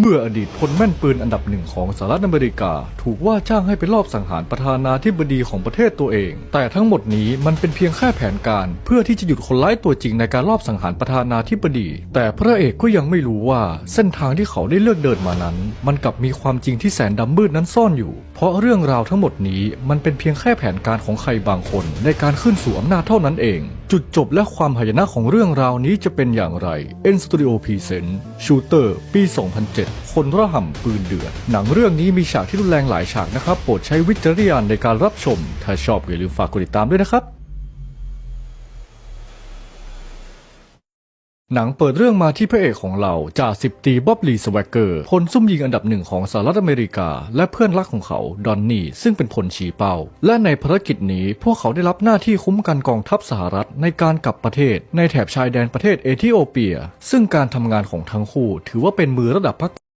เมื่ออดีตพลแม่นปืนอันดับหนึ่งของสหรัฐอเมริกา ถูกว่าจ้างให้ไปลอบสังหารประธานาธิบดีของประเทศตัวเอง แต่ทั้งหมดนี้มันเป็นเพียงแค่แผนการ เพื่อที่จะหยุดคนร้ายตัวจริงในการลอบสังหารประธานาธิบดี แต่พระเอกก็ยังไม่รู้ว่าเส้นทางที่เขาได้เลือกเดินมานั้น มันกลับมีความจริงที่แสนดำมืดนั้นซ่อนอยู่เพราะเรื่องราวทั้งหมดนี้มันเป็นเพียงแค่แผนการของใครบางคน ในการขึ้นสู่อำนาจเท่านั้นเอง จุดจบและความหายนะของเรื่องราวนี้จะเป็นอย่างไร N Studio Present Shooter ปี 2007 คนระห่ำปืนเดือด หนังเรื่องนี้มีฉากที่รุนแรงหลายฉากนะครับ โปรดใช้วิจารณญาณในการรับชม ถ้าชอบอย่าลืมฝากกดติดตามด้วยนะครับ หนังเปิดเรื่องมาที่พระเอกของเราจ่าสิบตีบ๊อบลีสวักเกอร์พลซุ่มยิงอันดับหนึ่งของสหรัฐอเมริกา และเพื่อนรักของเขาดอนนี่ซึ่งเป็นพลชี้เป้า และในภารกิจนี้พวกเขาได้รับหน้าที่คุ้มกันกองทัพสหรัฐในการกลับประเทศ ในแถบชายแดนประเทศเอธิโอเปีย ซึ่งการทำงานของทั้งคู่ถือว่าเป็นมือระดับพัก